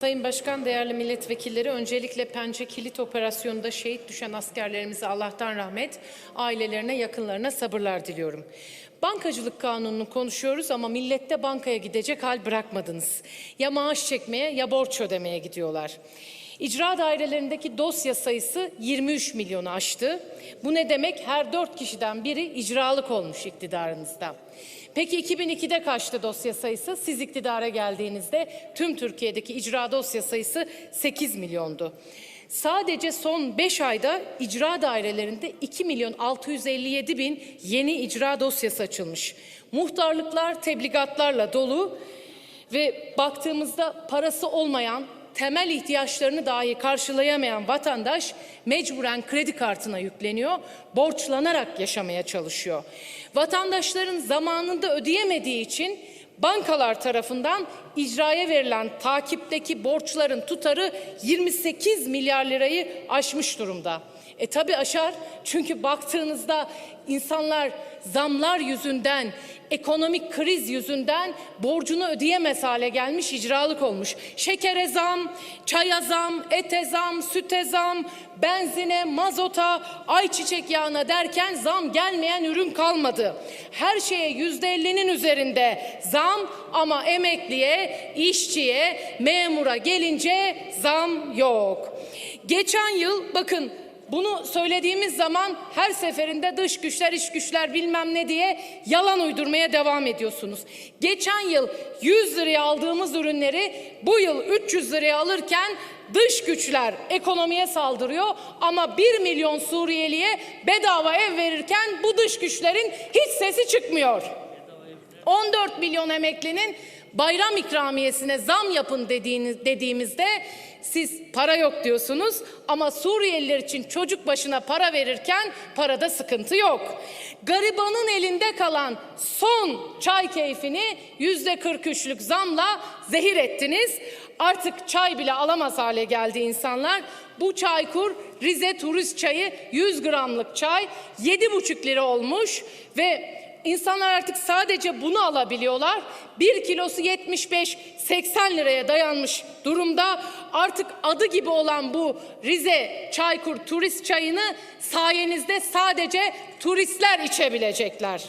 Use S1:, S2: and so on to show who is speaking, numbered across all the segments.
S1: Sayın Başkan, değerli milletvekilleri, öncelikle Pençe Kilit Operasyonu'nda şehit düşen askerlerimize Allah'tan rahmet, ailelerine, yakınlarına sabırlar diliyorum. Bankacılık kanununu konuşuyoruz ama millette bankaya gidecek hal bırakmadınız. Ya maaş çekmeye ya borç ödemeye gidiyorlar. İcra dairelerindeki dosya sayısı 23 milyonu aştı. Bu ne demek? Her dört kişiden biri icralık olmuş iktidarınızda. Peki 2002'de kaçtı dosya sayısı? Siz iktidara geldiğinizde tüm Türkiye'deki icra dosya sayısı 8 milyondu. Sadece son 5 ayda icra dairelerinde 2 milyon 657 bin yeni icra dosyası açılmış. Muhtarlıklar tebligatlarla dolu ve baktığımızda parası olmayan, temel ihtiyaçlarını dahi karşılayamayan vatandaş mecburen kredi kartına yükleniyor, borçlanarak yaşamaya çalışıyor. Vatandaşların zamanında ödeyemediği için bankalar tarafından icraya verilen takipteki borçların tutarı 28 milyar lirayı aşmış durumda. E tabi aşar çünkü baktığınızda insanlar zamlar yüzünden, ekonomik kriz yüzünden borcunu ödeyemez hale gelmiş, icralık olmuş. Şekere zam, çaya zam, ete zam, süte zam, benzine, mazota, ayçiçek yağına derken zam gelmeyen ürün kalmadı. Her şeye yüzde ellinin üzerinde zam ama emekliye, işçiye, memura gelince zam yok. Geçen yıl bakın bunu söylediğimiz zaman her seferinde dış güçler, iç güçler bilmem ne diye yalan uydurmaya devam ediyorsunuz. Geçen yıl 100 liraya aldığımız ürünleri bu yıl 300 liraya alırken dış güçler ekonomiye saldırıyor ama 1 milyon Suriyeliye bedava ev verirken bu dış güçlerin hiç sesi çıkmıyor. 14 milyon emeklinin bayram ikramiyesine zam yapın dediğiniz, dediğimizde siz para yok diyorsunuz ama Suriyeliler için çocuk başına para verirken parada sıkıntı yok. Garibanın elinde kalan son çay keyfini yüzde 43'lük zamla zehir ettiniz. Artık çay bile alamaz hale geldi insanlar. Bu çaykur Rize turist çayı 100 gramlık çay 7,5 lira olmuş ve İnsanlar artık sadece bunu alabiliyorlar. Bir kilosu 75-80 liraya dayanmış durumda. Artık adı gibi olan bu Rize Çaykur turist çayını sayenizde sadece turistler içebilecekler.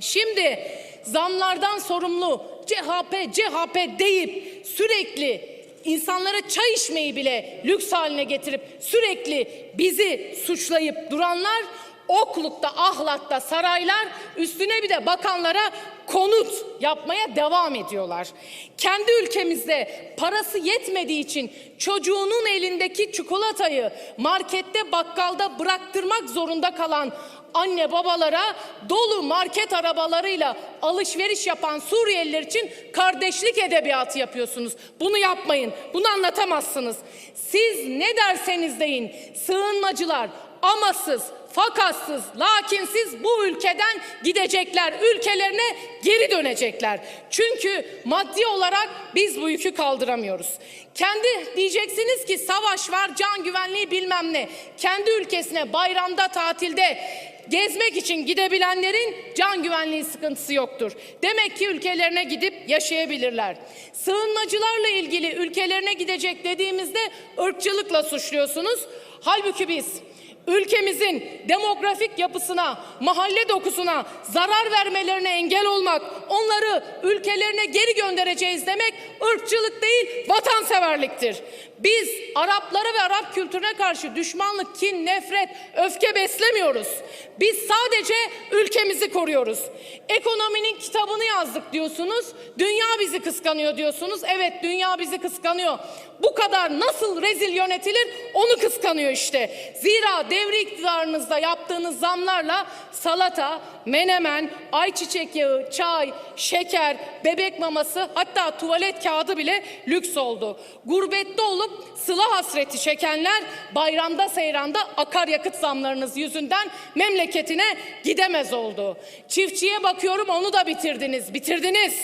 S1: Şimdi zamlardan sorumlu CHP CHP deyip sürekli insanlara çay içmeyi bile lüks haline getirip sürekli bizi suçlayıp duranlar Okluk'ta, Ahlat'ta saraylar üstüne bir de bakanlara konut yapmaya devam ediyorlar. Kendi ülkemizde parası yetmediği için çocuğunun elindeki çikolatayı markette bakkalda bıraktırmak zorunda kalan anne babalara dolu market arabalarıyla alışveriş yapan Suriyeliler için kardeşlik edebiyatı yapıyorsunuz. Bunu yapmayın. Bunu anlatamazsınız. Siz ne derseniz deyin sığınmacılar amasız, fakatsız, lakinsiz bu ülkeden gidecekler, ülkelerine geri dönecekler. Çünkü maddi olarak biz bu yükü kaldıramıyoruz. Kendi diyeceksiniz ki savaş var, can güvenliği bilmem ne. Kendi ülkesine bayramda, tatilde gezmek için gidebilenlerin can güvenliği sıkıntısı yoktur. Demek ki ülkelerine gidip yaşayabilirler. Sığınmacılarla ilgili ülkelerine gidecek dediğimizde ırkçılıkla suçluyorsunuz. Halbuki biz ülkemizin demografik yapısına, mahalle dokusuna zarar vermelerine engel olmak, onları ülkelerine geri göndereceğiz demek ırkçılık değil, vatanseverliktir. Biz Araplara ve Arap kültürüne karşı düşmanlık, kin, nefret, öfke beslemiyoruz. Biz sadece ülkemizi koruyoruz. Ekonominin kitabını yazdık diyorsunuz. Dünya bizi kıskanıyor diyorsunuz. Evet dünya bizi kıskanıyor. Bu kadar nasıl rezil yönetilir onu kıskanıyor işte. Zira devri iktidarınızda yaptığınız zamlarla salata, menemen, ayçiçek yağı, çay, şeker, bebek maması hatta tuvalet kağıdı bile lüks oldu. Gurbette olup sıla hasreti çekenler bayramda seyranda akaryakıt zamlarınız yüzünden memleketine gidemez oldu. Çiftçiye bakıyorum onu da bitirdiniz, bitirdiniz.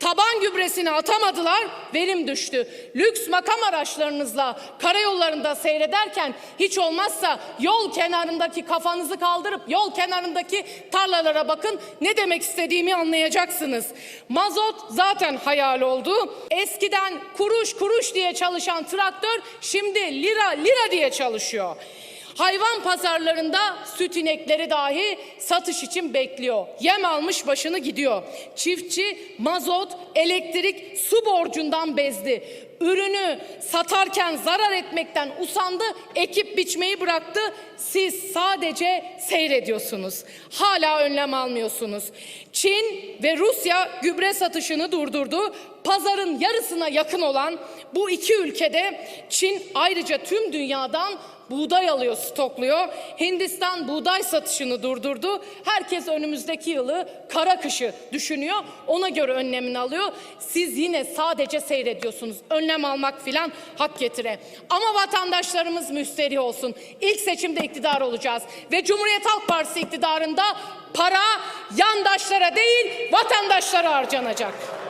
S1: Taban gübresini atamadılar, verim düştü. Lüks makam araçlarınızla karayollarında seyrederken hiç olmazsa yol kenarındaki kafanızı kaldırıp yol kenarındaki tarlalara bakın. Ne demek istediğimi anlayacaksınız. Mazot zaten hayal oldu. Eskiden kuruş kuruş diye çalışan traktör şimdi lira lira diye çalışıyor. Hayvan pazarlarında süt inekleri dahi satış için bekliyor. Yem almış başını gidiyor. Çiftçi mazot, elektrik, su borcundan bezdi. Ürünü satarken zarar etmekten usandı, ekip biçmeyi bıraktı. Siz sadece seyrediyorsunuz. Hala önlem almıyorsunuz. Çin ve Rusya gübre satışını durdurdu. Pazarın yarısına yakın olan bu iki ülkede Çin ayrıca tüm dünyadan buğday alıyor, stokluyor. Hindistan buğday satışını durdurdu. Herkes önümüzdeki yılı kara kışı düşünüyor. Ona göre önlemini alıyor. Siz yine sadece seyrediyorsunuz. Önlem almak filan hak getire. Ama vatandaşlarımız müsteri olsun. İlk seçimde iktidar olacağız. Ve Cumhuriyet Halk Partisi iktidarında para yandaşlara değil vatandaşlara harcanacak.